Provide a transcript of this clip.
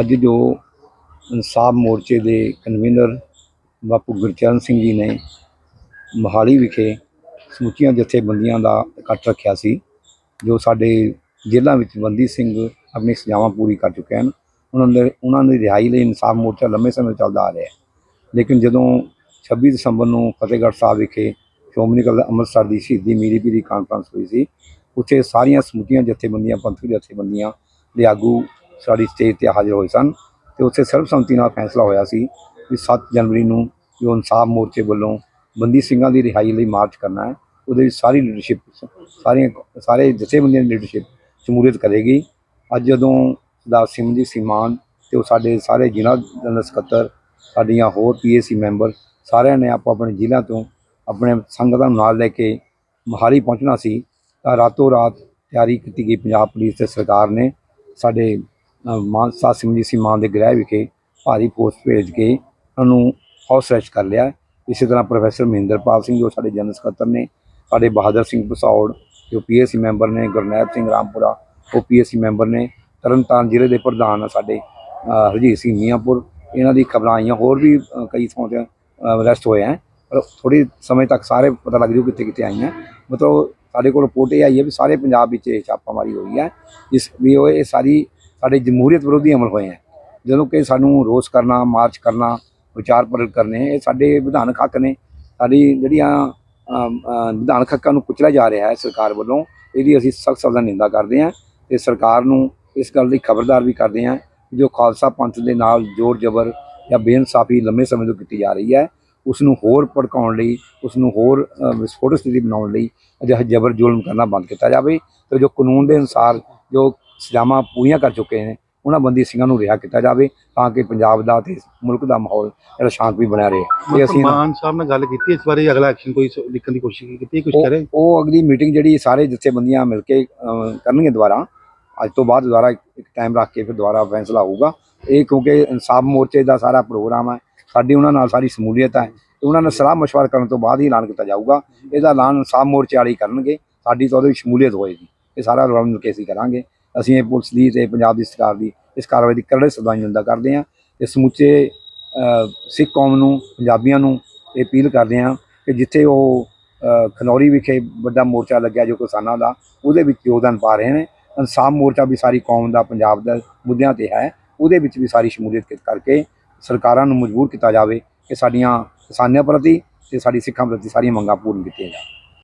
ਅੱਜ ਜੋ ਇਨਸਾਫ ਮੋਰਚੇ ਦੇ ਕਨਵੀਨਰ ਬਾਪੂ ਗੁਰਚਰਨ ਸਿੰਘ ਜੀ ਨੇ ਮੋਹਾਲੀ ਵਿਖੇ ਸਮੁੱਚੀਆਂ ਜਥੇਬੰਦੀਆਂ ਦਾ ਇਕੱਠ ਰੱਖਿਆ ਸੀ, ਜੋ ਸਾਡੇ ਜੇਲ੍ਹਾਂ ਵਿੱਚ ਬੰਦੀ ਸਿੰਘ ਆਪਣੀ ਸਜ਼ਾਵਾਂ ਪੂਰੀ ਕਰ ਚੁੱਕੇ ਹਨ। ਉਹਨਾਂ ਦੇ, ਉਹਨਾਂ ਦੀ ਰਿਹਾਈ ਲਈ ਇਨਸਾਫ ਮੋਰਚਾ ਲੰਮੇ ਸਮੇਂ ਚੱਲਦਾ ਆ ਰਿਹਾ ਹੈ। ਲੇਕਿਨ ਜਦੋਂ 26 ਦਸੰਬਰ ਨੂੰ ਫਤਿਹਗੜ੍ਹ ਸਾਹਿਬ ਵਿਖੇ ਸ਼੍ਰੋਮਣੀ ਅਕਾਲੀ ਅੰਮ੍ਰਿਤਸਰ ਦੀ ਸ਼ਹੀਦੀ ਮੀਰੀ ਪੀਰੀ ਕਾਨਫਰੰਸ ਹੋਈ ਸੀ, ਉੱਥੇ ਸਾਰੀਆਂ ਸਮੁੱਚੀਆਂ ਜਥੇਬੰਦੀਆਂ, ਪੰਥਕ ਜਥੇਬੰਦੀਆਂ ਦੇ ਆਗੂ ਸਾਡੀ ਸਟੇਜ ਤੇ ਹਾਜ਼ਰ ਹੋਏ ਸਨ ਤੇ ਉੱਥੇ ਸਰਬਸੰਮਤੀ ਨਾਲ ਫੈਸਲਾ ਹੋਇਆ ਸੀ ਕਿ 7 ਜਨਵਰੀ ਨੂੰ ਜੋ ਇਨਸਾਫ ਮੋਰਚੇ ਵੱਲੋਂ ਬੰਦੀ ਸਿੰਘਾਂ ਦੀ ਰਿਹਾਈ ਲਈ ਮਾਰਚ ਕਰਨਾ ਹੈ, ਉਹਦੇ ਵਿੱਚ ਸਾਰੀ ਲੀਡਰਸ਼ਿਪ ਸਾਰੀਆਂ ਸਾਰੇ ਜਥੇਬੰਦੀਆਂ ਦੀ ਲੀਡਰਸ਼ਿਪ ਸ਼ਮੂਲੀਅਤ ਕਰੇਗੀ। ਅੱਜ ਜਦੋਂ ਸਰਦਾਰ ਸਿਮਰਜੀਤ ਸਿੰਘ ਮਾਨ ਤੇ ਉਹ ਸਾਡੇ ਸਾਰੇ ਜ਼ਿਲ੍ਹਾ ਜਨਰਲ ਸਕੱਤਰ, ਸਾਡੀਆਂ ਹੋਰ ਪੀਏਸੀ ਮੈਂਬਰ ਸਾਰਿਆਂ ਨੇ ਆਪੋ ਆਪਣੇ ਜ਼ਿਲ੍ਹਿਆਂ ਤੋਂ ਆਪਣੇ ਸੰਗਤਾਂ ਨੂੰ ਨਾਲ ਲੈ ਕੇ ਮੋਹਾਲੀ ਪਹੁੰਚਣਾ ਸੀ ਤਾਂ ਰਾਤੋਂ ਰਾਤ ਤਿਆਰੀ ਕੀਤੀ ਗਈ ਪੰਜਾਬ ਪੁਲਿਸ ਤੇ ਸਰਕਾਰ ਨੇ। ਸਾਡੇ ਮਾਨ ਅ, ਸਿੰਘ ਜੀ ਸੀ ਮਾਨ ਦੇ ਗ੍ਰਹਿ ਵਿਖੇ ਭਾਰੀ ਫੋਰਸ ਭੇਜ ਕੇ ਉਹਨਾਂ ਨੂੰ ਹਾਊਸ ਅਰੈਸਟ ਕਰ ਲਿਆ। ਇਸੇ ਤਰ੍ਹਾਂ ਪ੍ਰੋਫੈਸਰ ਮਹਿੰਦਰਪਾਲ ਸਿੰਘ ਜੋ ਸਾਡੇ ਜਨਰਲ ਸਕੱਤਰ ਨੇ ਸਾਡੇ ਬਹਾਦਰ ਸਿੰਘ ਬਸੌੜ ਜੋ ਪੀਐਸਸੀ ਮੈਂਬਰ ਨੇ ਗੁਰਨੈਬ ਸਿੰਘ ਰਾਮਪੁਰਾ ਉਹ ਪੀਐਸਸੀ ਮੈਂਬਰ ਨੇ ਤਰਨਤਾਰਨ ਜ਼ਿਲ੍ਹੇ ਦੇ ਪ੍ਰਧਾਨ ਆ ਸਾਡੇ ਹਰਜੀਤ ਸਿੰਘ ਮੀਆਂਪੁਰ। ਇਹਨਾਂ ਦੀ ਖਬਰਾਂ ਆਈਆਂ ਹੋਰ ਵੀ ਕਈ ਥਾਂ ਤੇ ਅਰੈਸਟ ਹੋਏ ਹੈ ਪਰ ਥੋੜੀ ਸਮੇਂ ਤੱਕ ਸਾਰੇ ਪਤਾ ਲੱਗ ਜੂ ਕਿੱਥੇ ਕਿੱਥੇ ਆਈਆਂ। ਮਤਲਬ ਸਾਡੇ ਕੋਲ ਰਿਪੋਰਟ ਇਹ ਆਈ ਹੈ ਵੀ ਸਾਰੇ ਪੰਜਾਬ ਵਿੱਚ ਇਹ ਛਾਪਾਮਾਰੀ ਹੋਈ ਹੈ ਜਿਸ ਵੀ ਉਹ ਇਹ ਸਾਰੀ ਸਾਡੇ ਜਮਹੂਰੀਅਤ ਵਿਰੋਧੀ ਅਮਲ ਹੋਏ ਹੈ ਜਦੋਂ ਕਿ ਸਾਨੂੰ ਰੋਸ ਕਰਨਾ, ਮਾਰਚ ਕਰਨਾ, ਵਿਚਾਰ ਪ੍ਰਗਟ ਕਰਨੇ, ਇਹ ਸਾਡੇ ਵਿਧਾਨਕ ਹੱਕ ਨੇ। ਸਾਡੀ ਜਿਹੜੀਆਂ ਵਿਧਾਨਕ ਹੱਕਾਂ ਨੂੰ ਕੁਚਲਿਆ ਜਾ ਰਿਹਾ ਹੈ ਸਰਕਾਰ ਵੱਲੋਂ, ਇਹਦੀ ਅਸੀਂ ਸਖਤ ਸਖਤ ਨਿੰਦਾ ਕਰਦੇ ਹਾਂ ਤੇ ਸਰਕਾਰ ਨੂੰ ਇਸ ਗੱਲ ਦੀ ਖਬਰਦਾਰ ਵੀ ਕਰਦੇ ਹਾਂ ਜੋ ਖਾਲਸਾ ਪੰਥ ਦੇ ਨਾਲ ਜ਼ੋਰ ਜ਼ਬਰ ਜਾਂ ਬੇਇਨਸਾਫੀ ਲੰਮੇ ਸਮੇਂ ਤੋਂ ਕੀਤੀ ਜਾ ਰਹੀ ਹੈ ਉਸ ਨੂੰ ਹੋਰ ਭੜਕਾਉਣ ਲਈ ਉਸ ਨੂੰ ਹੋਰ ਵਿਸਫੋਟਕ ਸਥਿਤੀ ਬਣਾਉਣ ਲਈ ਅਜਿਹਾ ਜ਼ਬਰ ਜ਼ੁਲਮ ਕਰਨਾ ਬੰਦ ਕੀਤਾ ਜਾਵੇ। ਤੇ ਜੋ ਕਾਨੂੰਨ ਦੇ ਅਨੁਸਾਰ ਜੋ ਸਜ਼ਾਵਾਂ ਪੂਰੀਆਂ ਕਰ ਚੁੱਕੇ ਨੇ ਉਹਨਾਂ ਬੰਦੀ ਸਿੰਘਾਂ ਨੂੰ ਰਿਹਾ ਕੀਤਾ ਜਾਵੇ ਤਾਂ ਕਿ ਪੰਜਾਬ ਦਾ ਤੇ ਮੁਲਕ ਦਾ ਮਾਹੌਲ ਜਿਹੜਾ ਸ਼ਾਂਤ ਵੀ ਬਣਿਆ ਰਹੇ। ਇਹ ਅਸੀਂ ਮਾਨ ਸਾਹਿਬ ਨਾਲ ਗੱਲ ਕੀਤੀ ਇਸ ਬਾਰੇ ਅਗਲਾ ਐਕਸ਼ਨ ਕੋਈ ਲਿਖਣ ਦੀ ਕੋਸ਼ਿਸ਼ ਕੀਤੀ ਕੁਝ ਕਰੇ? ਉਹ ਅਗਲੀ ਮੀਟਿੰਗ ਜਿਹੜੀ ਸਾਰੇ ਜਥੇਬੰਦੀਆਂ ਮਿਲ ਕੇ ਕਰਨਗੇ ਦੁਬਾਰਾ ਅੱਜ ਤੋਂ ਬਾਅਦ ਦੁਬਾਰਾ ਇੱਕ ਟਾਈਮ ਰੱਖ ਕੇ ਫਿਰ ਦੁਬਾਰਾ ਫੈਸਲਾ ਹੋਊਗਾ। ਇਹ ਕਿਉਂਕਿ ਇਨਸਾਫ ਮੋਰਚੇ ਦਾ ਸਾਰਾ ਪ੍ਰੋਗਰਾਮ ਹੈ ਸਾਡੀ ਉਹਨਾਂ ਨਾਲ ਸਾਰੀ ਸਮੂਲੀਅਤ ਹੈ ਤੇ ਉਹਨਾਂ ਨਾਲ ਸਲਾਹ مشਵਰਾ ਕਰਨ ਤੋਂ ਬਾਅਦ ਹੀ ਐਲਾਨ ਕੀਤਾ ਜਾਊਗਾ। ਇਹਦਾ ਐਲਾਨ ਇਨਸਾਫ ਮੋਰਚੇ ਵਾਲੇ ਕਰਨਗੇ ਸਾਡੀ ਤਾਂ ਉਹਦੇ ਵਿੱਚ ਸ਼ਮੂਲੀਅਤ ਹੋਏਗੀ ਇਹ ਸਾਰਾ ਰਲ ਮਿਲ ਕੇ ਅਸੀਂ ਕਰਾਂਗੇ। ਅਸੀਂ ਇਹ ਪੁਲਿਸ ਦੀ ਤੇ ਪੰਜਾਬ ਦੀ ਸਰਕਾਰ ਦੀ ਇਸ ਕਾਰਵਾਈ ਦੀ ਕਰੜੇ ਸਦਾਈ ਨਿੰਦਾ ਕਰਦੇ ਹਾਂ ਤੇ ਸਮੁੱਚੇ ਸਿੱਖ ਕੌਮ ਨੂੰ, ਪੰਜਾਬੀਆਂ ਨੂੰ ਇਹ ਅਪੀਲ ਕਰਦੇ ਹਾਂ ਕਿ ਜਿੱਥੇ ਉਹ ਖਨੌਰੀ ਵਿਖੇ ਵੱਡਾ ਮੋਰਚਾ ਲੱਗਿਆ ਜੋ ਕਿਸਾਨਾਂ ਦਾ, ਉਹਦੇ ਵਿੱਚ ਯੋਗਦਾਨ ਪਾ ਰਹੇ ਨੇ। ਇਨਸਾਫ ਮੋਰਚਾ ਵੀ ਸਾਰੀ ਕੌਮ ਦਾ, ਪੰਜਾਬ ਦਾ ਮੁੱਦਿਆਂ ਤੇ ਹੈ, ਉਹਦੇ ਵਿੱਚ ਵੀ ਸਾਰੀ ਸ਼ਮੂਲੀਅਤ ਕਰਕੇ ਸਰਕਾਰਾਂ ਨੂੰ ਮਜਬੂਰ ਕੀਤਾ ਜਾਵੇ ਕਿ ਸਾਡੀਆਂ ਕਿਸਾਨਾਂ ਪ੍ਰਤੀ ਤੇ ਸਾਡੀ ਸਿੱਖਾਂ ਪ੍ਰਤੀ ਸਾਰੀਆਂ ਮੰਗਾਂ ਪੂਰਨ ਕੀਤੀਆਂ ਜਾਣ।